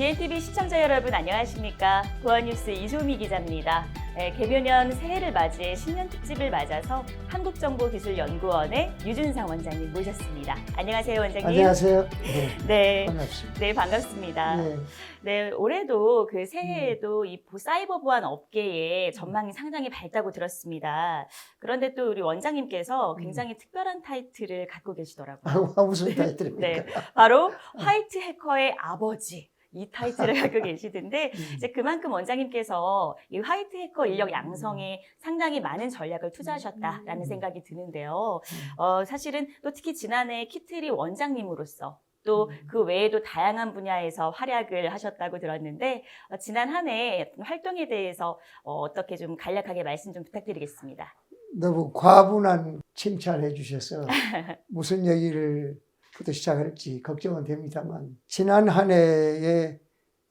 BNTV 시청자 여러분 안녕하십니까? 보안뉴스 이소미 기자입니다. 네, 개묘년 새해를 맞이해 신년 특집을 맞아서 한국정보기술연구원의 유준상 원장님 모셨습니다. 안녕하세요, 원장님. 안녕하세요. 네, 네, 반갑습니다. 네 반갑습니다. 네, 네, 올해도 그 새해에도 이 보- 사이버 보안 업계의 음. 전망이 상당히 밝다고 들었습니다. 그런데 또 우리 원장님께서 음. 굉장히 특별한 타이틀을 갖고 계시더라고요. 아, 무슨 타이틀입니까? 네, 바로 화이트 해커의 아버지. 이 타이틀을 갖고 계시던데 음. 이제 그만큼 원장님께서 이 화이트 해커 인력 양성에 상당히 많은 전략을 투자하셨다라는 음. 생각이 드는데요. 어, 사실은 또 특히 지난해 키트리 원장님으로서 또 음. 그 외에도 다양한 분야에서 활약을 하셨다고 들었는데 어, 지난 한 해 활동에 대해서 어, 떻게 좀 간략하게 말씀 좀 부탁드리겠습니다. 너무 과분한 칭찬해 주셔서 무슨 얘기를 부터 시작할지 걱정은 됩니다만 지난 한 해에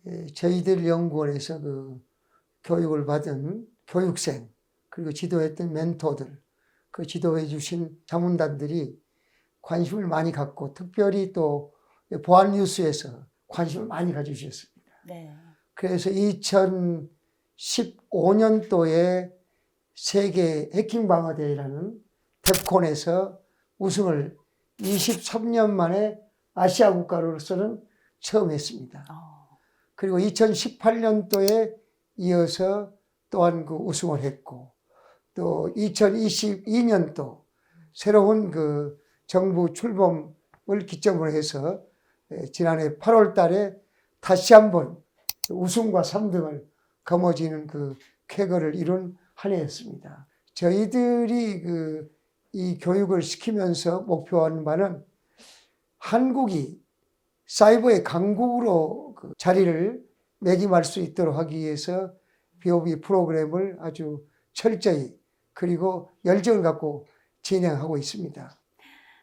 에, 저희들 연구원에서 그 교육을 받은 교육생 그리고 지도했던 멘토들 그 지도해 주신 자문단들이 관심을 많이 갖고 특별히 또 보안 뉴스에서 관심을 많이 가주셨습니다. 네. 그래서 2015년도에 세계 해킹 방어 대회라는 뎁콘에서 우승을 23년 만에 아시아 국가로서는 처음 했습니다. 어, 그리고 2018년도에 이어서 또한 그 우승을 했고 또 2022년도 새로운 그 정부 출범을 기점으로 해서 에, 지난해 8월 달에 다시 한번 우승과 3등을 거머쥐는 그 쾌거를 이룬 한 해였습니다. 저희들이 그 이 교육을 시키면서 목표하는 바는 한국이 사이버의 강국으로 그 자리를 매김할 수 있도록 하기 위해서 BOB 프로그램을 아주 철저히 그리고 열정을 갖고 진행하고 있습니다.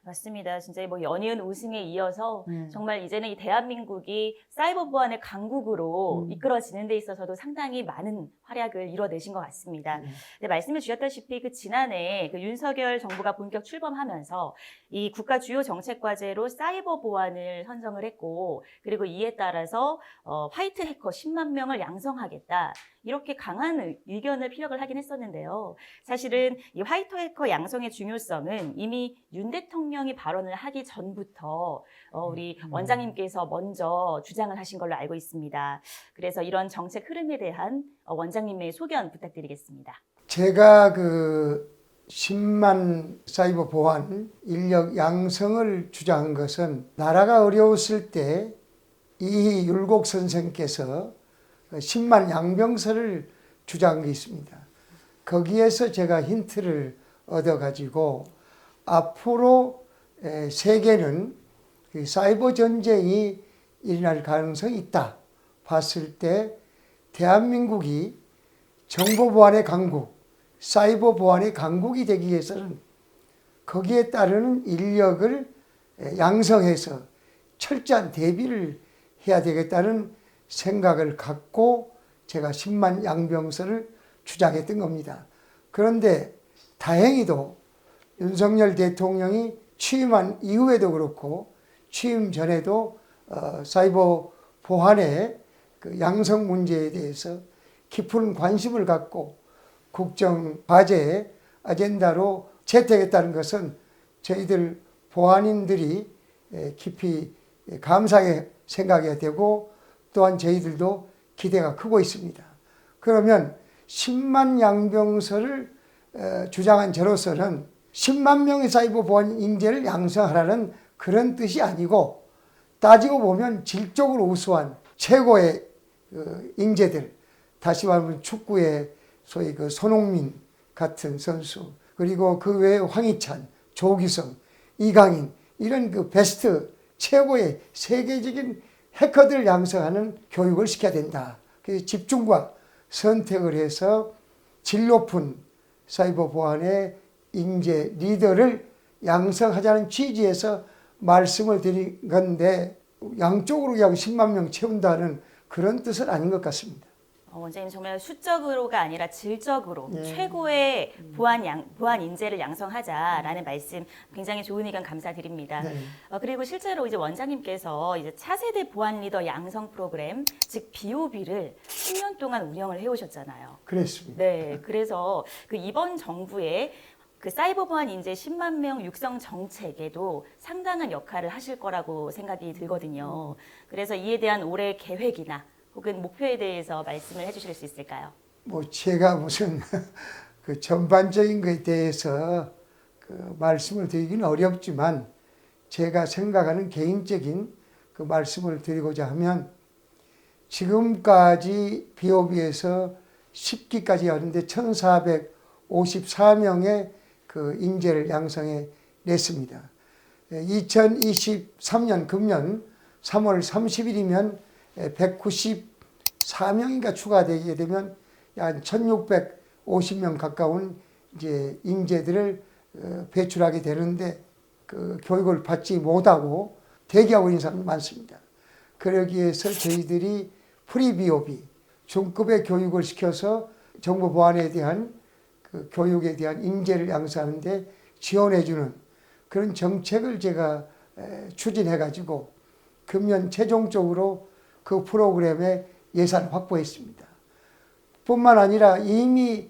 맞습니다. 진짜 뭐 연이은 우승에 이어서 네. 정말 이제는 이 대한민국이 사이버 보안의 강국으로 음. 이끌어지는 데 있어서도 상당히 많은 활약을 이뤄내신 것 같습니다. 네. 네, 말씀해 주셨다시피 그 지난해 그 윤석열 정부가 본격 출범하면서 이 국가 주요 정책 과제로 사이버 보안을 선정을 했고 그리고 이에 따라서 어, 화이트 해커 10만 명을 양성하겠다. 이렇게 강한 의- 의견을 피력을 하긴 했었는데요. 사실은 이 화이트 해커 양성의 중요성은 이미 윤 대통령이 발언을 하기 전부터 어, 우리 음. 원장님께서 먼저 주장을 하신 걸로 알고 있습니다. 그래서 이런 정책 흐름에 대한 어, 원장님의 소견 부탁드리겠습니다. 제가 그 10만 사이버 보안 인력 양성을 주장한 것은 나라가 어려웠을 때 이 율곡 선생께서 10만 양병설을 주장한 게 있습니다. 거기에서 제가 힌트를 얻어가지고 앞으로 에, 세계는 그 사이버 전쟁이 일어날 가능성이 있다 봤을 때 대한민국이 정보 보안의 강국, 사이버 보안의 강국이 되기 위해서는 거기에 따르는 인력을 에, 양성해서 철저한 대비를 해야 되겠다는 생각을 갖고 제가 10만 양병설을 주장했던 겁니다. 그런데 다행히도 윤석열 대통령이 취임한 이후에도 그렇고 취임 전에도 어, 사이버 보안의 그 양성 문제에 대해서 깊은 관심을 갖고 국정 과제의 아젠다로 채택했다는 것은 저희들 보안인들이 에, 깊이 감사하게 생각해야 되고 또한 저희들도 기대가 크고 있습니다. 그러면 10만 양병설을 어, 주장한 저로서는 10만 명의 사이버 보안 인재를 양성하라는 그런 뜻이 아니고 따지고 보면 질적으로 우수한 최고의 그 인재들 다시 말하면 축구의 소위 그 손흥민 같은 선수 그리고 그 외에 황희찬, 조기성, 이강인 이런 그 베스트 최고의 세계적인 해커들을 양성하는 교육을 시켜야 된다. 그래서 집중과 선택을 해서 질 높은 사이버 보안의 인재 리더를 양성하자는 취지에서 말씀을 드린 건데 양쪽으로 그냥 10만 명 채운다는 그런 뜻은 아닌 것 같습니다. 어, 원장님 정말 수적으로가 아니라 질적으로 네. 최고의 보안 양 보안 인재를 양성하자라는 말씀 굉장히 좋은 의견 감사드립니다. 네. 어, 그리고 실제로 이제 원장님께서 이제 차세대 보안 리더 양성 프로그램 즉 BOB를 10년 동안 운영을 해오셨잖아요. 그랬습니다. 네, 그래서 그 이번 정부의 그 사이버 보안 인재 10만 명 육성 정책에도 상당한 역할을 하실 거라고 생각이 들거든요. 그래서 이에 대한 올해 계획이나 혹은 목표에 대해서 말씀을 해주실 수 있을까요? 뭐 제가 무슨 그 전반적인 것에 대해서 그 말씀을 드리기는 어렵지만 제가 생각하는 개인적인 그 말씀을 드리고자 하면 지금까지 비오비에서 10기까지 하는데 1,454명의 그 인재를 양성해 냈습니다. 2023년 금년 3월 30일이면 194명인가 추가되게 되면 약 1,650명 가까운 이제 인재들을 어, 배출하게 되는데 그 교육을 받지 못하고 대기하고 있는 사람이 많습니다. 그러기 위해서 저희들이 프리비오비 중급의 교육을 시켜서 정보 보안에 대한 그 교육에 대한 인재를 양성하는데 지원해주는 그런 정책을 제가 에, 추진해가지고 금년 최종적으로 그 프로그램에 예산 확보했습니다. 뿐만 아니라 이미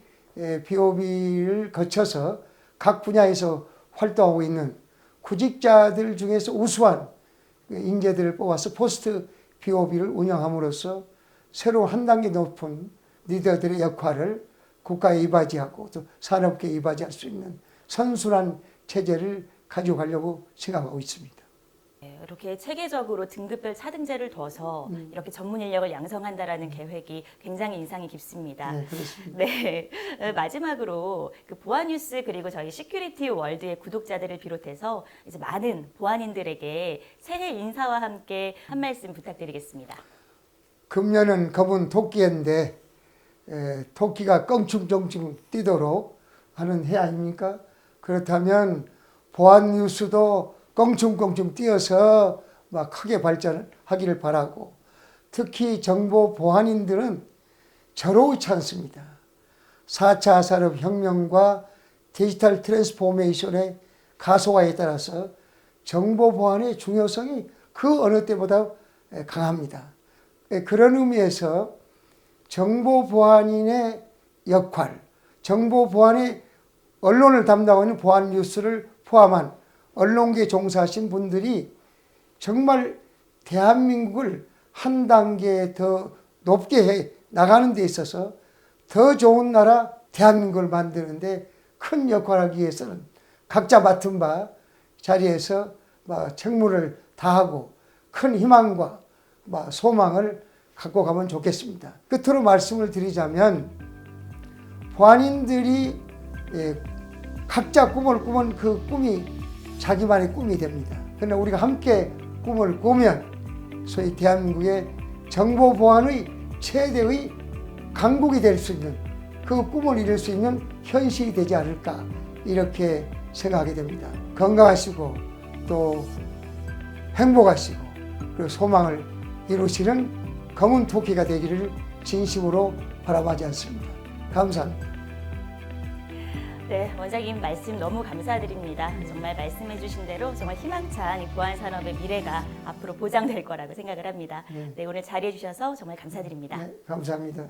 BOB를 거쳐서 각 분야에서 활동하고 있는 구직자들 중에서 우수한 그 인재들을 뽑아서 포스트 BOB를 운영함으로써 새로운 한 단계 높은 리더들의 역할을 국가에 이바지하고 또 산업계에 이바지할 수 있는 선순환 체제를 가져가려고 생각하고 있습니다. 네, 이렇게 체계적으로 등급별 차등제를 둬서 이렇게 전문 인력을 양성한다라는 계획이 굉장히 인상이 깊습니다. 네, 그렇습니다. 네. 어, 마지막으로 그 보안 뉴스 그리고 저희 시큐리티 월드의 구독자들을 비롯해서 이제 많은 보안인들에게 새해 인사와 함께 한 말씀 부탁드리겠습니다. 금년은 검은 토끼인데 에, 토끼가 껑충껑충 뛰도록 하는 해 아닙니까? 그렇다면 보안 뉴스도 껑충껑충 뛰어서 막 크게 발전하기를 바라고 특히 정보 보안인들은 저로우지 않습니다. 4차 산업혁명과 디지털 트랜스포메이션의 가소화에 따라서 정보 보안의 중요성이 그 어느 때보다 강합니다. 예, 그런 의미에서 정보 보안인의 역할, 정보 보안의 언론을 담당하는 보안 뉴스를 포함한 언론계 종사하신 분들이 정말 대한민국을 한 단계 더 높게 해 나가는 데 있어서 더 좋은 나라 대한민국을 만드는데 큰 역할을 하기 위해서는 각자 맡은 바 자리에서 막 책무를 다하고 큰 희망과 막 소망을 갖고 가면 좋겠습니다. 끝으로 말씀을 드리자면 보안인들이 예, 각자 꿈을 꾸면 그 꿈이 자기만의 꿈이 됩니다. 그러나 우리가 함께 꿈을 꾸면 소위 대한민국의 정보 보안의 최대의 강국이 될 수 있는 그 꿈을 이룰 수 있는 현실이 되지 않을까 이렇게 생각하게 됩니다. 건강하시고 또 행복하시고 그리고 소망을 이루시는 검은 토끼가 되기를 진심으로 바라마지 않습니다. 감사합니다. 네, 원장님 말씀 너무 감사드립니다. 정말 말씀해주신 대로 정말 희망찬 이 보안 산업의 미래가 앞으로 보장될 거라고 생각을 합니다. 네. 네, 오늘 자리해주셔서 정말 감사드립니다. 네, 감사합니다.